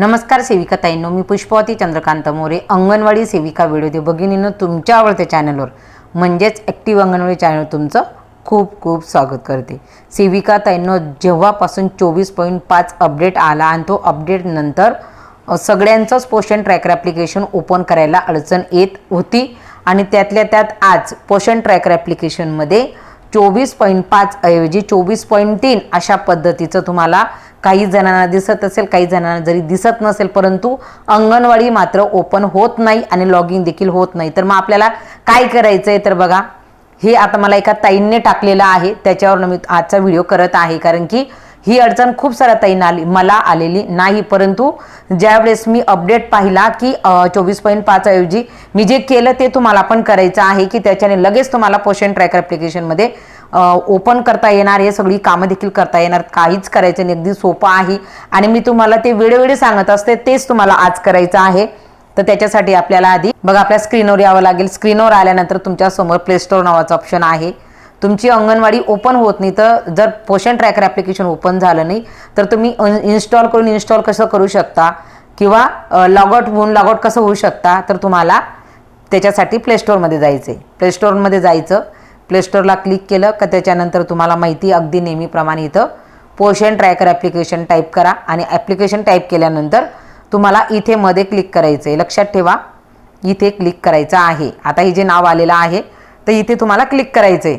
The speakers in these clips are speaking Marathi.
नमस्कार सेविका ताईंनो मी पुष्पवती चंद्रकांत मोरे अंगणवाडी सेविका व्हिडिओ भगिनीनं तुमच्या आवडत्या चॅनलवर म्हणजेच ॲक्टिव्ह अंगणवाडी चॅनल तुमचं खूप खूप स्वागत करते. सेविका ताईंनो जेव्हापासून चोवीस पॉईंट पाच अपडेट आला आणि तो अपडेट नंतर सगळ्यांचंच पोषण ट्रॅकर ॲप्लिकेशन ओपन करायला अडचण येत होती. आणि त्यातल्या त्यात आज पोषण ट्रॅकर ॲप्लिकेशनमध्ये चोवीस पॉईंट पाच ऐवजी चोवीस पॉईंट तीन अशा पद्धतीचं तुम्हाला काही जणांना दिसत असेल काही जणांना जरी दिसत नसेल परंतु अंगणवाडी मात्र ओपन होत नाही आणि लॉगिंग देखील होत नाही. तर मग आपल्याला काय करायचं आहे तर बघा हे आता मला एका ताईंने टाकलेलं आहे. त्याच्यावर मी आजचा व्हिडिओ करत आहे. कारण की ही अडचण खूप साऱ्या ताईंना आली मला आलेली नाही परंतु ज्यावेळेस मी अपडेट पाहिला की चोवीस पॉईंट पाच ऐवजी मी जे केलं ते तुम्हाला पण करायचं आहे की त्याच्याने लगेच तुम्हाला पोषण ट्रॅकर ॲप्लिकेशनमध्ये ओपन करता येणार हे सगळी कामं देखील करता येणार. काहीच करायचं नाही. अगदी सोपं आहे. आणि मी तुम्हाला ते वेळोवेळी सांगत असते तेच तुम्हाला आज करायचं आहे. तर त्याच्यासाठी आपल्याला आधी बघा आपल्या स्क्रीनवर यावं लागेल. स्क्रीनवर आल्यानंतर तुमच्यासमोर प्ले स्टोअर नावाचं ऑप्शन आहे. तुमची अंगणवाडी ओपन होत नाही तर जर पोषण ट्रॅकर ॲप्लिकेशन ओपन झालं नाही तर तुम्ही इन्स्टॉल करून इन्स्टॉल कसं करू शकता? किंवा लॉगआउट होऊन लॉगआउट कसं होऊ शकता? तर तुम्हाला त्याच्यासाठी प्लेस्टोरमध्ये जायचं आहे प्लेस्टोरमध्ये जायचं. प्लेस्टोरला क्लिक केलं का त्याच्यानंतर तुम्हाला माहिती अगदी नेहमीप्रमाणे इथं पोषण ट्रॅकर ॲप्लिकेशन टाईप करा आणि ॲप्लिकेशन टाईप केल्यानंतर तुम्हाला इथे मध्ये क्लिक करायचं आहे लक्षात ठेवा इथे क्लिक करायचं आहे. आता हे जे नाव आलेलं आहे तर इथे तुम्हाला क्लिक करायचं आहे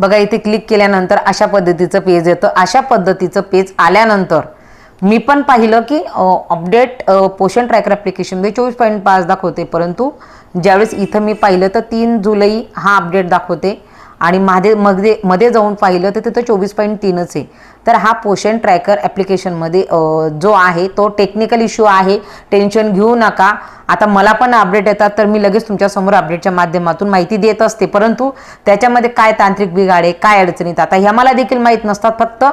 बघा इथे क्लिक केल्यानंतर अशा पद्धतीचं पेज येतं. अशा पद्धतीचं पेज आल्यानंतर मी पण पाहिलं की अपडेट पोषण ट्रॅकर ॲप्लिकेशनमध्ये चोवीस पॉईंट पाच दाखवते. परंतु ज्यावेळेस इथं मी पाहिलं तर तीन जुलै हा अपडेट दाखवते. आणि माझे मध्ये मध्ये जाऊन पाहिलं तर तिथं चोवीस पॉईंट तीनच आहे. तर हा पोषण ट्रॅकर ॲप्लिकेशनमध्ये जो आहे तो टेक्निकल इश्यू आहे. टेन्शन घेऊ नका. आता मला पण अपडेट येतात तर मी लगेच तुमच्यासमोर अपडेटच्या माध्यमातून माहिती देत असते. परंतु त्याच्यामध्ये काय तांत्रिक बिघाड आहे काय अडचणीत आता ह्या मला देखील माहीत नसतात. फक्त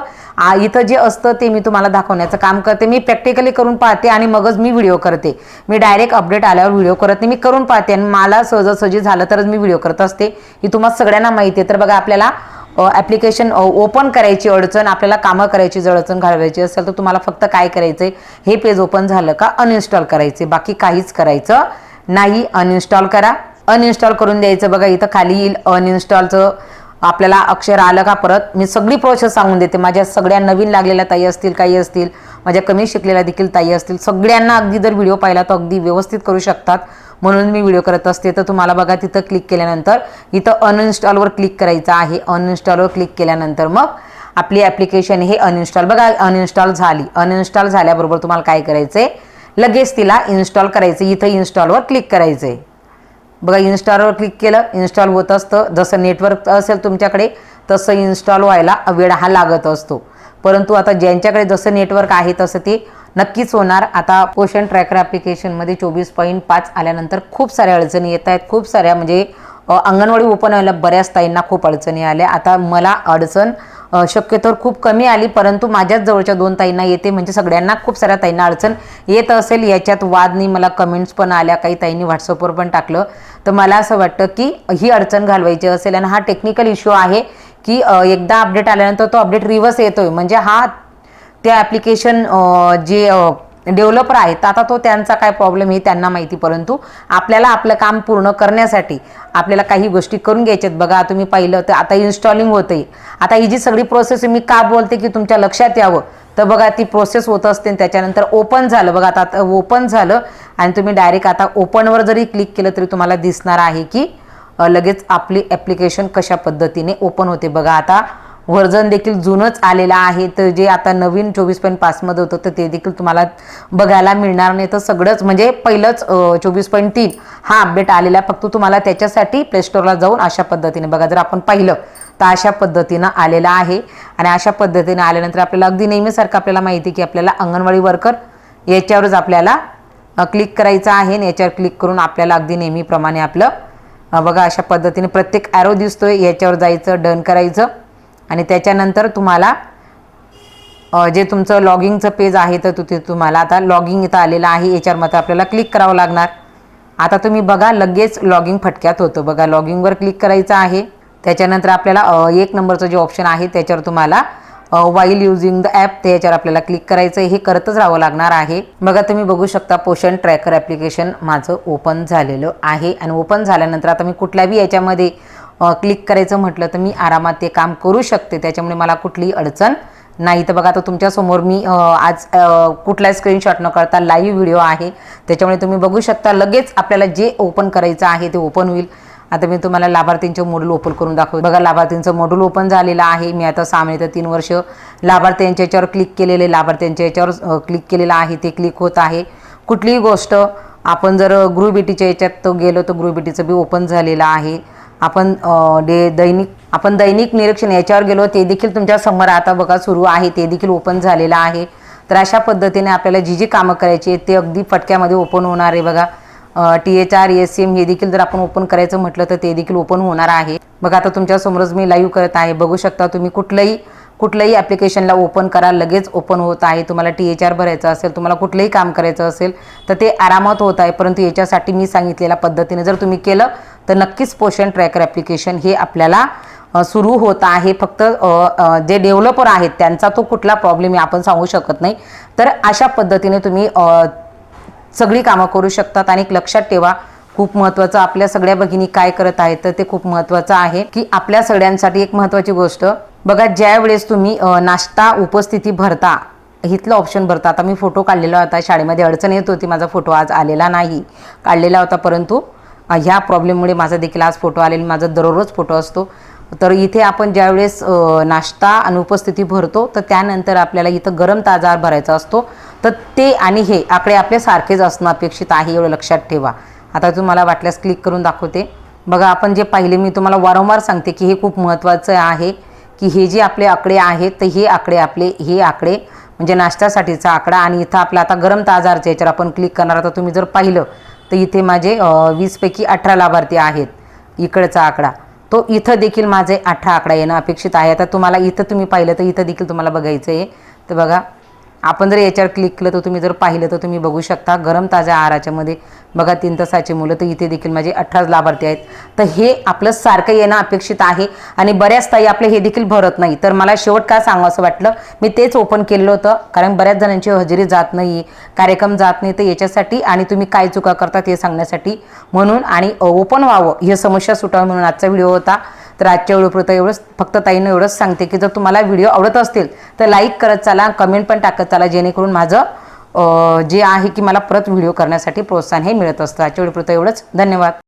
इथं जे असतं ते मी तुम्हाला दाखवण्याचं काम करते. मी प्रॅक्टिकली करून पाहते आणि मगच मी व्हिडिओ करते. मी डायरेक्ट अपडेट आल्यावर व्हिडिओ करत नाही. मी करून पाहते आणि मला सहजासहजी झालं तरच मी व्हिडिओ करत असते. ही तुम्हाला सगळ्यांना माहिती आहे. तर बघा आपल्याला ॲप्लिकेशन ओपन करायची अडचण आपल्याला कामं करायची जर अडचण घालवायची असेल तर तुम्हाला फक्त काय करायचं आहे हे पेज ओपन झालं का अनइन्स्टॉल करायचे बाकी काहीच करायचं नाही. अनइन्स्टॉल करा. अनइन्स्टॉल करून द्यायचं. बघा इथं खाली येईल अनइन्स्टॉलचं आपल्याला अक्षर आलं का परत? मी सगळी प्रोसेस सांगून देते. माझ्या सगळ्या नवीन लागलेल्या ताई असतील काही असतील माझ्या कमी शिकलेल्या देखील ताई असतील सगळ्यांना अगदी जर व्हिडिओ पाहिला तर अगदी व्यवस्थित करू शकतात. म्हणून मी व्हिडिओ करत असते. तर तुम्हाला बघा तिथं क्लिक केल्यानंतर इथं अनइन्स्टॉलवर क्लिक करायचं आहे. अनइन्स्टॉलवर क्लिक केल्यानंतर मग आपली ॲप्लिकेशन हे अनइन्स्टॉल बघा अनइन्स्टॉल झाली. अनइन्स्टॉल झाल्याबरोबर तुम्हाला काय करायचं आहे लगेच तिला इन्स्टॉल करायचं इथं इन्स्टॉलवर क्लिक करायचं आहे बघा इन्स्टॉलवर क्लिक केलं इन्स्टॉल होत असतं. जसं नेटवर्क असेल तुमच्याकडे तसं इन्स्टॉल व्हायला वेळ हा लागत असतो. परंतु आता ज्यांच्याकडे जसं नेटवर्क आहे तसं ते नक्कीच होणार. आता पोषण ट्रॅकर ॲप्लिकेशनमध्ये चोवीस पॉईंट पाच आल्यानंतर खूप साऱ्या अडचणी येत आहेत. खूप साऱ्या म्हणजे अंगणवाडी ओपन व्हायला बऱ्याच ताईंना खूप अडचणी आल्या. आता मला अडचण शक्यतो शक्यतोवर खूप कमी आली परंतु माझ्याच जवळच्या दोन ताईंना येते. म्हणजे सगळ्यांना खूप साऱ्या ताईंना अडचण येत असेल. याच्यात वादनी मला कमेंट्स पण आल्या. काही ताईंनी व्हॉट्सअपवर पण टाकलं. तर मला असं वाटतं की ही अडचण घालवायची असेल. आणि हा टेक्निकल इश्यू आहे की एकदा अपडेट आल्यानंतर तो अपडेट रिव्हर्स येतोय. म्हणजे हा ते ॲप्लिकेशन जे डेव्हलपर आहेत आता तो त्यांचा काय प्रॉब्लेम हे त्यांना माहिती. परंतु आपल्याला आपलं काम पूर्ण करण्यासाठी आपल्याला काही गोष्टी करून घ्यायच्यात बघा तुम्ही पाहिलं तर आता इन्स्टॉलिंग होते आता ही जी सगळी प्रोसेस मी का बोलते की तुमच्या लक्षात यावं? तर बघा ती प्रोसेस होत असते आणि त्याच्यानंतर ओपन झालं. बघा आता ओपन झालं आणि तुम्ही डायरेक्ट आता ओपनवर जरी क्लिक केलं तरी तुम्हाला दिसणार आहे की लगेच आपली ॲप्लिकेशन कशा पद्धतीने ओपन होते. बघा आता व्हर्जन देखील जुनंच आलेलं आहे. तर जे आता नवीन चोवीस पॉईंट पाचमध्ये होतं तर ते देखील तुम्हाला बघायला मिळणार नाही. तर सगळंच म्हणजे पहिलंच चोवीस पॉईंट तीन हा अपडेट आलेला आहे. फक्त तुम्हाला त्याच्यासाठी प्लेस्टोरला जाऊन अशा पद्धतीने बघा. जर आपण पाहिलं तर अशा पद्धतीनं आलेला आहे. आणि अशा पद्धतीनं आल्यानंतर आपल्याला अगदी नेहमीसारखं आपल्याला माहिती आहे की आपल्याला अंगणवाडी वर्कर याच्यावरच आपल्याला क्लिक करायचं आहे. आणि याच्यावर क्लिक करून आपल्याला अगदी नेहमीप्रमाणे आपलं बघा अशा पद्धतीने प्रत्येक ॲरो दिसतोय. याच्यावर जायचं डन करायचं. आणि त्याच्यानंतर तुम्हाला जे तुमचं लॉगिंगचं पेज आहे तर तिथे तुम्हाला आता लॉगिंग इथं आलेलं आहे. याच्यावर मात्र आपल्याला क्लिक करावं लागणार. आता तुम्ही बघा लगेच लॉगिंग फटक्यात होतं. बघा लॉगिंगवर क्लिक करायचं आहे. त्याच्यानंतर आपल्याला एक नंबरचं जे ऑप्शन आहे त्याच्यावर तुम्हाला वाईल युझिंग द ॲप ते याच्यावर आपल्याला क्लिक करायचं आहे. हे करतच राहावं लागणार आहे. बघा तुम्ही बघू शकता पोषण ट्रॅकर ॲप्लिकेशन माझं ओपन झालेलं आहे. आणि ओपन झाल्यानंतर आता मी कुठल्याही याच्यामध्ये क्लिक करायचं म्हटलं तर मी आरामात ते काम करू शकते. त्याच्यामुळे मला कुठलीही अडचण नाही. तर बघा आता तुमच्यासमोर मी आज अ, कुठलाही स्क्रीनशॉट न करता लाईव्ह व्हिडिओ आहे. त्याच्यामुळे तुम्ही बघू शकता लगेच आपल्याला जे ओपन करायचं आहे ते ओपन होईल. आता मी तुम्हाला लाभार्थींचं मॉड्यूल ओपन करून दाखवतो. बघा लाभार्थींचं मॉड्यूल ओपन झालेलं आहे. मी आता सहा महिने तीन वर्ष लाभार्थ्यांच्या याच्यावर क्लिक केलेले लाभार्थ्यांच्या याच्यावर क्लिक केलेलं आहे. ते क्लिक होत आहे. कुठलीही गोष्ट आपण जर गृहबेटीच्या याच्यात गेलो तर गृहबेटीचं बी ओपन झालेलं आहे. आपण डे दैनिक आपण दैनिक निरीक्षण याच्यावर गेलो ते देखील तुमच्यासमोर आता बघा सुरू आहे ते देखील ओपन झालेलं आहे. तर अशा पद्धतीने आपल्याला जी जी कामं करायची आहेत ते अगदी फटक्यामध्ये ओपन होणार आहे बघा. T H R S M हे देखील जर आपण ओपन करायचं म्हटलं तर ते देखील ओपन होणार आहे. बघा आता तुमच्या समोरच मी लाईव्ह करत आहे. बघू शकता तुम्ही कुठलंही कुठल्याही ॲप्लिकेशनला ओपन करा लगेच ओपन होत आहे. तुम्हाला टी एच आर भरायचं असेल तुम्हाला कुठलंही काम करायचं असेल तर ते आरामात होत आहे. परंतु याच्यासाठी मी सांगितलेल्या पद्धतीने जर तुम्ही केलं तर नक्कीच पोषण ट्रॅकर ॲप्लिकेशन हे आपल्याला सुरू होत आहे. फक्त जे डेव्हलपर आहेत त्यांचा तो कुठला प्रॉब्लेम आहे आपण सांगू शकत नाही. तर अशा पद्धतीने तुम्ही सगळी कामं करू शकतात आणि एक लक्षात ठेवा खूप महत्त्वाचं आपल्या सगळ्या भगिनी काय करत आहेत तर ते खूप महत्त्वाचं आहे की आपल्या सगळ्यांसाठी एक महत्त्वाची गोष्ट बघा ज्या वेळेस तुम्ही नाश्ता उपस्थिती भरता इथलं ऑप्शन भरता. आता मी फोटो काढलेला होता शाळेमध्ये अडचण येत होती माझा फोटो आज आलेला नाही काढलेला होता परंतु ह्या प्रॉब्लेममुळे माझा देखील आज फोटो आलेला माझा दररोज फोटो असतो. तर इथे आपण ज्यावेळेस नाश्ता आणि उपस्थिती भरतो तर त्यानंतर आपल्याला इथं गरम ताजार भरायचा असतो. तर ते आणि हे आकडे आपले सारखेच असणं अपेक्षित आहे एवढं लक्षात ठेवा. आता तुम्हाला वाटल्यास क्लिक करून दाखवते. बघा आपण जे पाहिले मी तुम्हाला वारंवार सांगते की हे खूप महत्त्वाचं आहे की हे जे आपले आकडे आहेत तर हे आकडे आपले हे आकडे म्हणजे नाश्त्यासाठीचा आकडा आणि इथं आपला आता गरम ताजारच्या याच्यावर आपण क्लिक करणार. आता तुम्ही जर पाहिलं तर इथे माझे वीसपैकी अठरा लाभार्थी आहेत. इकडचा आकडा. तो इथं देखील माझे अठरा आकडा येणं अपेक्षित आहे. आता तुम्हाला इथं तुम्ही पाहिलं तर इथं देखील तुम्हाला बघायचं आहे तर बघा आपण जर याच्यावर क्लिक केलं तर तुम्ही जर पाहिलं तर तुम्ही बघू शकता गरम ताज्या आहाराच्यामध्ये. बघा तीन तासाची मुलं तर इथे देखील माझे अठराच लाभार्थी आहेत. तर हे आपलं सारखं येणं अपेक्षित आहे आणि बऱ्याच ताई आपले हे देखील भरत नाही. तर मला शेवट काय सांगावं असं वाटलं मी तेच ओपन केलं होतं कारण बऱ्याच जणांची हजेरी जात नाही कार्यक्रम जात नाही. तर याच्यासाठी आणि तुम्ही काय चुका करता हे सांगण्यासाठी म्हणून आणि ओपन व्हावं ही समस्या सुटावं म्हणून आजचा व्हिडिओ होता. तर आजच्या व्हिडिओपुरतं एवढंच. फक्त ताईनं एवढंच सांगते की जर तुम्हाला व्हिडिओ आवडत असतील तर लाईक करत चला कमेंट पण टाकत चाला जेणेकरून माझं जे आहे की मला परत व्हिडिओ करण्यासाठी प्रोत्साहन हे मिळत असतं. आजच्या व्हिडिओपुरतं एवढंच. धन्यवाद.